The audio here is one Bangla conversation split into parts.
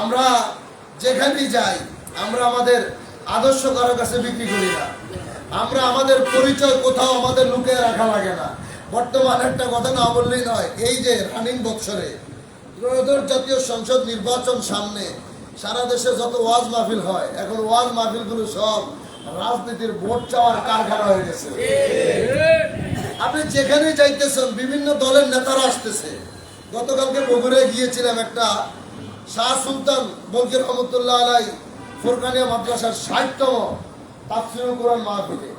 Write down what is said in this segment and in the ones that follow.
আমরা যেখানেই যাই, আমরা আমাদের আদর্শ কারও কাছে বিক্রি করি না। আমরা আমাদের পরিচয় কোথাও আমাদের লুকিয়ে রাখা লাগে না। বর্তমান একটা কথা না বললেই নয়, এই যে রানিং বৎসরে ত্রয়োদশ জাতীয় সংসদ নির্বাচন সামনে সারা দেশে যত ওয়াজ মাহফিল হয়, এখন ওয়াজ মাহফিলগুলো সব রাজনীতির ভোট চাওয়ার কারখানা হয়ে গেছে। আপনি যেখানে যাইতেছেন, বিভিন্ন দলের নেতারা আসতেছে। গতকালকে বগুড়ায় গিয়েছিলাম একটা শাহ সুলতান বলকে রহমতুল্লাহ আলাই ফুরকানিয়া মাদ্রাসার ষাটতম তাফসিরুল কোরআন মাহফিলে।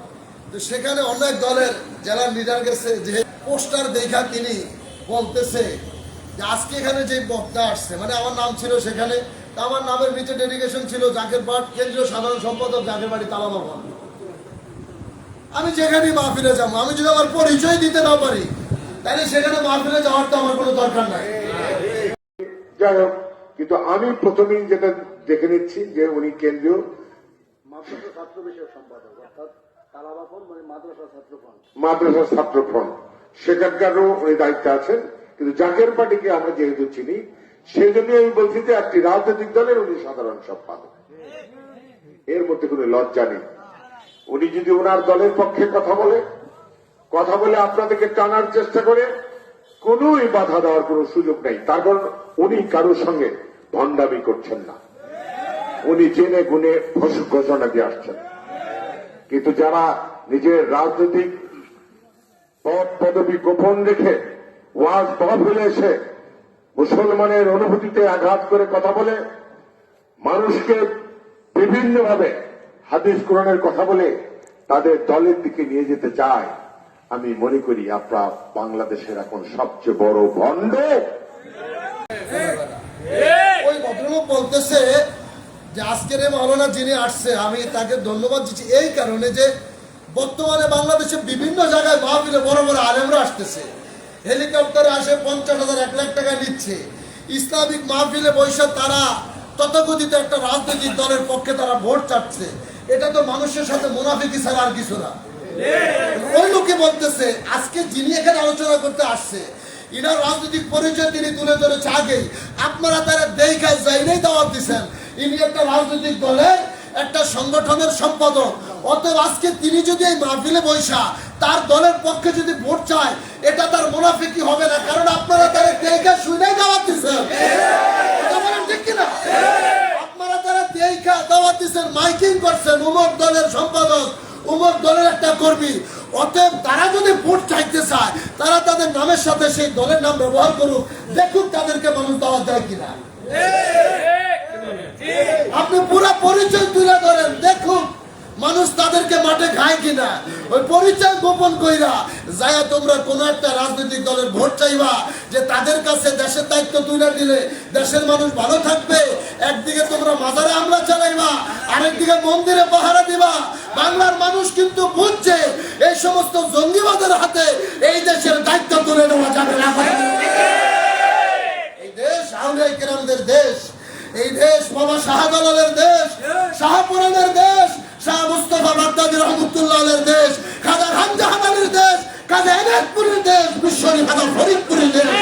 তো সেখানে অনেক দলের জেলার লিডার গেছে, যে পোস্টার দেখা তিনি বলতেছে যে আজকে এখানে যে বক্তা আসছে মানে আমার নাম ছিল সেখানে, তা আমার নামের নিচে ডেডিকেশন ছিল জাকের বাট, কেন্দ্রীয় সাধারণ সম্পাদক জাকের বাড়ি তালামা আমি যেখানেই মাহফিলে যাব, আমি যদি আমার পরিচয় দিতে না পারি, তাহলে সেখানে মাহফিলে যাওয়ার তো আমার কোনো দরকার নাই। যাই হোক কিন্তু আমি প্রথমেই যেটা দেখে নিচ্ছি যে উনি কেন্দ্রীয় মাদ্রাসা ছাত্র ফন্ড মানে ফ্রন্ট সেখানকারও উনি দায়িত্বে আছেন কিন্তু জাকের পার্টিকে আমরা যেহেতু চিনি সেই জন্য আমি বলছি যে একটি রাজনৈতিক দলের উনি সাধারণ সম্পাদক। এর মধ্যে কোনো লজ্জা নেই। উনি যদি ওনার দলের পক্ষে কথা বলে কথা বলে আপনাদেরকে টানার চেষ্টা করে কোনোই বাধা দেওয়ার কোনো সুযোগ নেই। তার কারণ উনি কারোর সঙ্গে ভণ্ডামি করছেন না। উনি জেনে গুনে ঘোষ- ঘোষণা দিয়ে আসছেন। কিন্তু যারা নিজের রাজনৈতিক পদ, পদবি গোপন রেখে ওয়াজ তহবিলে এসে মুসলমানের অনুভূতিতে আঘাত করে কথা বলে, মানুষকে বিভিন্নভাবে হাদিস কোরআনের কথা বলে তাদের দলের দিকে নিয়ে যেতে চায়, আমি মনে করি আপনার বাংলাদেশের এখন সবচেয়ে বড় ভণ্ড। বলতেছে যে আজকের এই মাওলানা যিনি আসছে, আমি তাকে ধন্যবাদ দিচ্ছি এই কারণে যে বর্তমানে বাংলাদেশে বিভিন্ন জায়গায় মাহফিলে বড় বড় আলেমরা আসতেছে। হেলিকপ্টারে আসে পঞ্চাশ হাজার, এক লাখ টাকা নিচ্ছে। ইসলামিক মাহফিলে বৈশাখ তারা তথাকথিত একটা রাজনৈতিক দলের পক্ষে তারা ভোট চাচ্ছে। এটা তো মানুষের সাথে মুনাফিকি ছাড়া আর কিছু না। ওই লোকে বলতেছে, আজকে যিনি এখানে আলোচনা করতে আসছে, ইনার রাজনৈতিক পরিচয় তিনি তুলে ধরেছে আগেই। আপনারা তারা দেখা যাইলেই দাওয়াত দিচ্ছেন ইনি একটা রাজনৈতিক দলের, একটা সংগঠনের সম্পাদক। অতএব আজকে তিনি যদি এই মাহফিলে বৈশা, তার দলের পক্ষে যদি ভোট চায়, এটা তার মুনাফিকি হবে না? কারণ আপনারা তারা দেখা শুনেই দাওয়াত দিচ্ছেন। আপনারা তারা দেখা দাওয়াত দিচ্ছেন, মাইকিং করছেন উমর দলের সম্পাদক, উমর দলের একটা কর্মী। অতএব তারা যদি ভোট চাইতে চায়, তারা তাদের নামের সাথে সেই দলের নাম ব্যবহার করুক। দেখুন তাদেরকে মানুষ দাওয়াত দেয় কিনা। আপনি পুরো পরিচয় তুলে ধরেন। দেখুন, মানুষ তাদেরকে মাঠে খায় কিনা। ওই পরিচয় গোপন কইরা যায় তোমরা কোন একটা রাজনৈতিক দলের ভোট চাইবা যে তাদের কাছে দেশের দায়িত্ব তুলে দিলে দেশের মানুষ ভালো থাকবে। একদিকে তোমরা মাজারে হামলা চালাইবা, আরেকদিকে মন্দিরে পাহারা দিবা। বাংলার মানুষ কিন্তু বুঝছে, এই সমস্ত জঙ্গিবাদের হাতে এই দেশের দায়িত্ব তুলে নেওয়া যাবে না। এই দেশ আউলাই কেরামদের দেশ। বাবা শাহজালালের দেশ, শাহপুরানের দেশ, শাহ মুস্তফা বাগদাদি রহমতুল্লাহের দেশ, খাজা হামজা হামানের দেশ, খাজা এনায়তপুরের দেশ বিশ্বনী খাজা ফরিদপুরের দেশ।